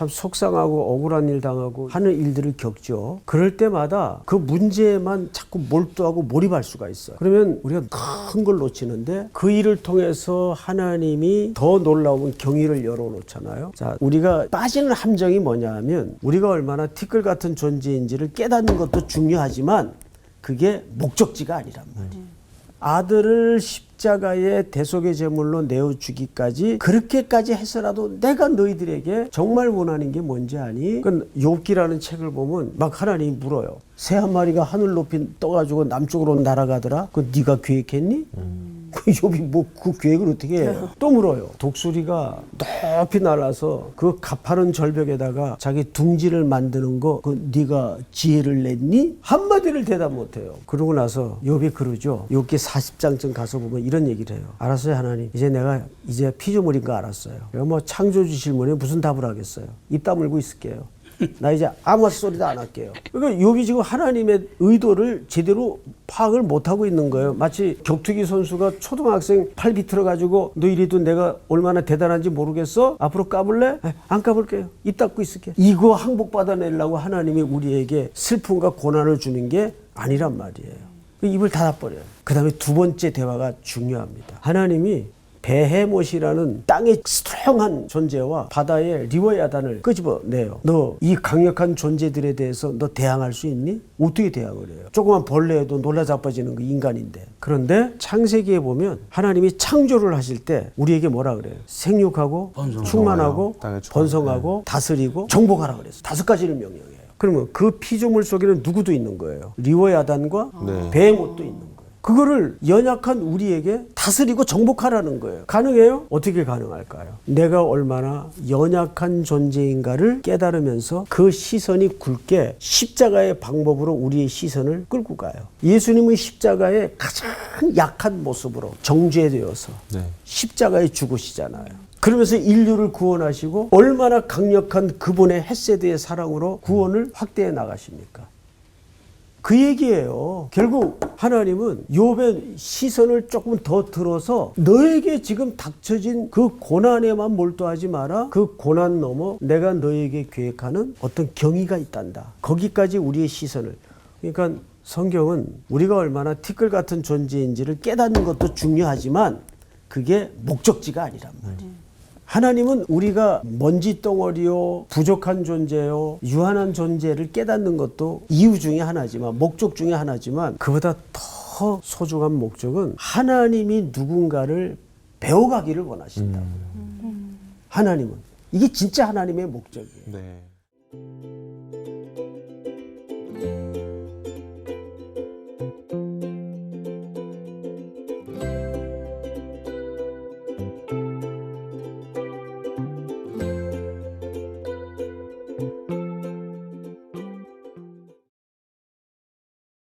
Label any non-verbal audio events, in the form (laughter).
참 속상하고 억울한 일 당하고 하는 일들을 겪죠. 그럴 때마다 그 문제에만 자꾸 몰두하고 몰입할 수가 있어요. 그러면 우리가 큰 걸 놓치는데 그 일을 통해서 하나님이 더 놀라운 경위를 열어놓잖아요. 자, 우리가 빠지는 함정이 뭐냐 하면 우리가 얼마나 티끌 같은 존재인지를 깨닫는 것도 중요하지만 그게 목적지가 아니란 말이에요. 아들을 십자가의 대속의 제물로 내어 주기까지 그렇게까지 해서라도 내가 너희들에게 정말 원하는 게 뭔지 아니? 그 욥기라는 책을 보면 막 하나님이 물어요. 새 한 마리가 하늘 높이 떠가지고 남쪽으로 날아가더라. 그 네가 계획했니? 그 욥이 뭐 그 계획을 어떻게 해요? (laughs) 또 물어요. 독수리가 높이 날아서 그 가파른 절벽에다가 자기 둥지를 만드는 거 그 네가 지혜를 냈니? 한마디를 대답 못 해요. 그러고 나서 욥이 그러죠. 욥기 40장쯤 가서 보면 이런 얘기를 해요. 알았어요, 하나님. 이제 내가 이제 피조물인 거 알았어요. 뭐 창조주 질문에 무슨 답을 하겠어요? 입 다물고 있을게요. 나 이제 아무 소리도 안 할게요. 그러니까 욥이 지금 하나님의 의도를 제대로 파악을 못 하고 있는 거예요. 마치 격투기 선수가 초등학생 팔 비틀어 가지고 너 이래도 내가 얼마나 대단한지 모르겠어? 앞으로 까불래? 에, 안 까불게요. 입 닫고 있을게. 이거 항복 받아내려고 하나님이 우리에게 슬픔과 고난을 주는 게 아니란 말이에요. 그 입을 닫아버려요. 그 다음에 두 번째 대화가 중요합니다. 하나님이 베헤못이라는 땅의 스트롱한 존재와 바다의 리워야단을 끄집어내요. 너 이 강력한 존재들에 대해서 너 대항할 수 있니? 어떻게 대항을 해요? 조그만 벌레에도 놀라 자빠지는 그 인간인데. 그런데 창세기에 보면 하나님이 창조를 하실 때 우리에게 뭐라 그래요? 생육하고 충만하고 땅에 충만하고. 번성하고 다스리고 정복하라 그랬어. 다섯 가지를 명령해요. 그러면 그 피조물 속에는 누구도 있는 거예요. 리워야단과 네. 베헤못도 있는 거예요. 그거를 연약한 우리에게 다스리고 정복하라는 거예요. 가능해요? 어떻게 가능할까요? 내가 얼마나 연약한 존재인가를 깨달으면서 그 시선이 굵게 십자가의 방법으로 우리의 시선을 끌고 가요. 예수님은 십자가의 가장 약한 모습으로 정죄되어서 네. 십자가에 죽으시잖아요. 그러면서 인류를 구원하시고 얼마나 강력한 그분의 햇세드의 사랑으로 구원을 확대해 나가십니까? 그 얘기예요. 결국 하나님은 욥의 시선을 조금 더 들어서 너에게 지금 닥쳐진 그 고난에만 몰두하지 마라. 그 고난 넘어 내가 너에게 계획하는 어떤 경위가 있단다. 거기까지 우리의 시선을. 그러니까 성경은 우리가 얼마나 티끌 같은 존재인지를 깨닫는 것도 중요하지만 그게 목적지가 아니란 말이에요. 하나님은 우리가 먼지 덩어리요, 부족한 존재요, 유한한 존재를 깨닫는 것도 이유 중에 하나지만, 목적 중에 하나지만, 그보다 더 소중한 목적은 하나님이 누군가를 배워가기를 원하신다. 하나님은. 이게 진짜 하나님의 목적이에요. 네.